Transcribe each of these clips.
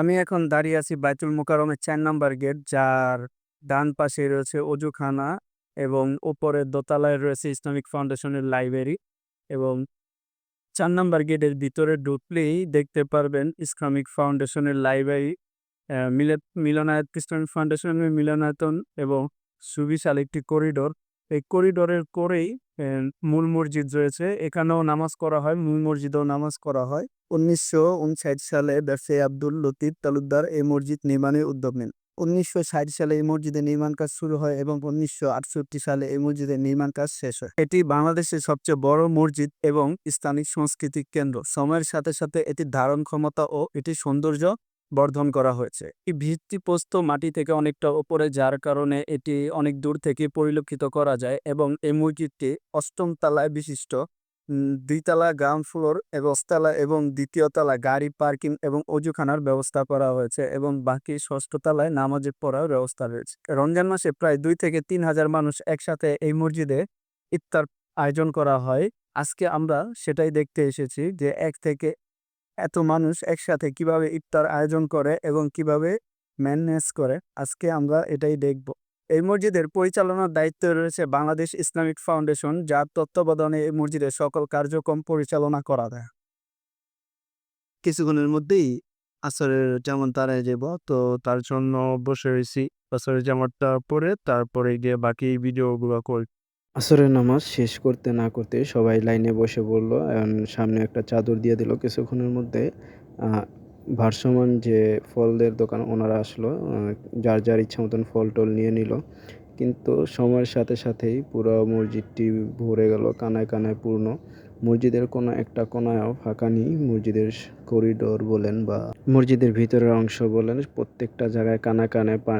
আমি এখন দাঁড়িয়ে আছি বাইতুল মোকাররমের চার নাম্বার গেট, যার ডান পাশে রয়েছে অজুখানা এবং উপরের দোতলায় রয়েছে ইসলামিক ফাউন্ডেশনের লাইব্রেরি এবং চার নাম্বার গেটের ভিতরে ঢুকলেই দেখতে পারবেন ইসলামিক ফাউন্ডেশনের লাইব্রেরি আ মিলাদ মিলনায়ত, ইসলামিক ফাউন্ডেশনের মিলনায়তন এবং সুবিশাল একটি করিডোর। এই করিডোরের করেই মূল মসজিদ রয়েছে। এখানেও নামাজ করা হয়, মূল মসজিদেও নামাজ করা হয়। ১৯৫৯ সালে ব্যবসায়ী আব্দুল লতিফ তালুকদার এই মসজিদ নির্মাণের উদ্যোগ নেন। ১৯৬০ সালে এই মসজিদের নির্মাণ কাজ শুরু হয় এবং ১৯৬৮ সালে এই মসজিদের নির্মাণ কাজ শেষ হয়। এটি বাংলাদেশের সবচেয়ে বড় মসজিদ এবং ইসলামিক সাংস্কৃতিক কেন্দ্র। সময়ের সাথে সাথে এটির ধারণ ক্ষমতা ও এটির সৌন্দর্য বর্ধন করা হয়েছে। এই ভিত্তিপ্রস্তর মাটি থেকে অনেকটা ওপরে, যার কারণে এটি অনেক দূর থেকে পরিলক্ষিত করা যায় এবং এই মসজিদটি ৮ম তলায় বিশিষ্ট। উম ২ তলা গ্রাউন্ড ফ্লোর এবং তলা এবং ২য় তলায় গাড়ি, পার্কিং এবং অজুখানার ব্যবস্থা করা হয়েছে এবং বাকি ষষ্ঠ তলায় নামাজে পড়ার ব্যবস্থা রয়েছে। রমজান মাসে প্রায় দুই থেকে তিন হাজার মানুষ একসাথে এই মসজিদে ইফতার আয়োজন করা হয়। আজকে আমরা সেটাই দেখতে এসেছি যে এক থেকে এত মানুষ একসাথে কীভাবে ইফতার আয়োজন করে এবং কীভাবে ম্যানেজ করে, আজকে আমরা এটাই দেখব। এই মসজিদের পরিচালনার দায়িত্ব রয়েছে বাংলাদেশ ইসলামিক ফাউন্ডেশন, যার তত্ত্বাবধানে এই মসজিদের সকল কার্যক্রম পরিচালনা করা হয়। কিছুক্ষণের মধ্যেই আসরের যেমন আদায় যাব। তো তার জন্য বসে রয়েছি। আসরের জামাতটা পরে তারপরে গিয়ে বাকি ভিডিওগুলো করি। আসরের নামাজ শেষ করতে না করতে সবাই লাইনে বসে পড়ল। সামনে একটা চাদর দিয়ে দিল কিছুক্ষণের মধ্যে। ভারসমান যে ফলদের দোকান ওনারা আসলো। যার, যার ইচ্ছা মতন ফল-টল নিয়ে নিল। কিন্তু সময়ের সাথে সাথেই পুরো মসজিদটি ভরে গেল কানায়, কানায় পূর্ণ। মসজিদের কোনো একটা কোনায়ও ফাঁকা নেই। মসজিদের করিডোর বলেন বা মসজিদের ভিতরের অংশ বলেন প্রত্যেকটা জায়গায় কানায় পা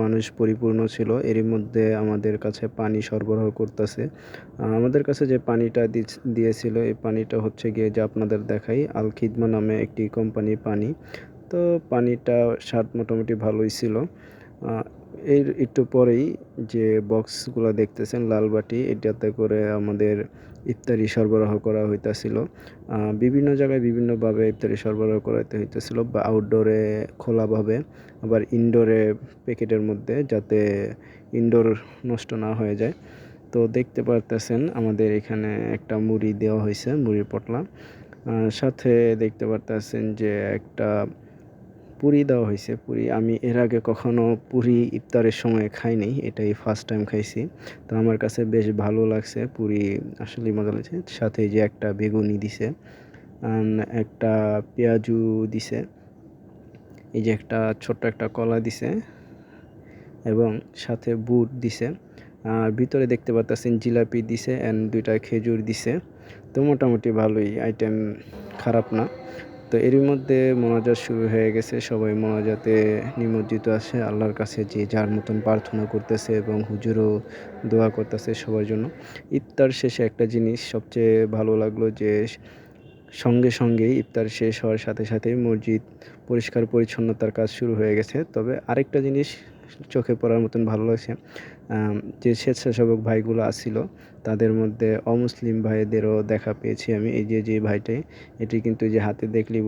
মানুষ পরিপূর্ণ ছিল। এরই মধ্যে আমাদের কাছে পানি সরবরাহ করতেছে। আমাদের কাছে যে পানিটা দিয়েছিল এই পানিটা হচ্ছে গিয়ে যে আপনাদের দেখাই আল খিদমা নামে একটি কোম্পানির পানি। তো পানিটার স্বাদ মোটামুটি ভালোই ছিল। এর একটু পরেই যে বক্সগুলা দেখতেছেন লাল বাটি, এটাতে করে আমাদের ইফতারি সরবরাহ করা হইতাছিল। বিভিন্ন জায়গায় বিভিন্নভাবে ইফতারি সরবরাহ করাইতে হইতেছিল, বা আউটডোরে খোলাভাবে, আবার ইনডোরে প্যাকেটের মধ্যে যাতে ইনডোর নষ্ট না হয়ে যায়। তো দেখতে পারতেছেন আমাদের এখানে একটা মুড়ি দেওয়া হয়েছে মুড়ির পটলা। সাথে দেখতে পারতেছেন যে একটা পুরি দেওয়া হইছে। পুরি আমি এর আগে কখনো পুরি ইফতারের সময় খাইনি এটাই ফার্স্ট টাইম খাইছি। তো আমার কাছে বেশ ভালো লাগছে। পুরি আসলেই মজা লাগছে। সাথে যে একটা বেগুনি দিছে। একটা পেঁয়াজু দিছে। এই যে একটা ছোট্ট একটা কলা দিছে। এবং সাথে বুট দিছে। আর ভিতরে দেখতে পারতেছেন জিলাপি দিছে অ্যান্ড দুইটা খেজুর দিছে। তো মোটামুটি ভালোই আইটেম খারাপ না। তো এরই মধ্যে মোনাজাত শুরু হয়ে গেছে। সবাই মোনাজাতে নিমজ্জিত আছে। আল্লাহর কাছে যে যার মতন প্রার্থনা করতেছে এবং হুজুরও দোয়া করতেছে সবার জন্য। ইফতার শেষে একটা জিনিস সবচেয়ে ভালো লাগল যে সঙ্গে, সঙ্গেই ইফতার শেষ হওয়ার সাথে, সাথেই মসজিদ পরিষ্কার পরিচ্ছন্নতার কাজ শুরু হয়ে গেছে। তবে আরেকটা জিনিস চোখে পড়ার মতন ভালো লাগছে। যে স্বেচ্ছাসেবক ভাইগুলো আসছিল তাদের মধ্যে অমুসলিম ভাইদেরও দেখা পেয়েছি আমি। এই যে, যে ভাইটাই এটি কিন্তু যে হাতে দেখলি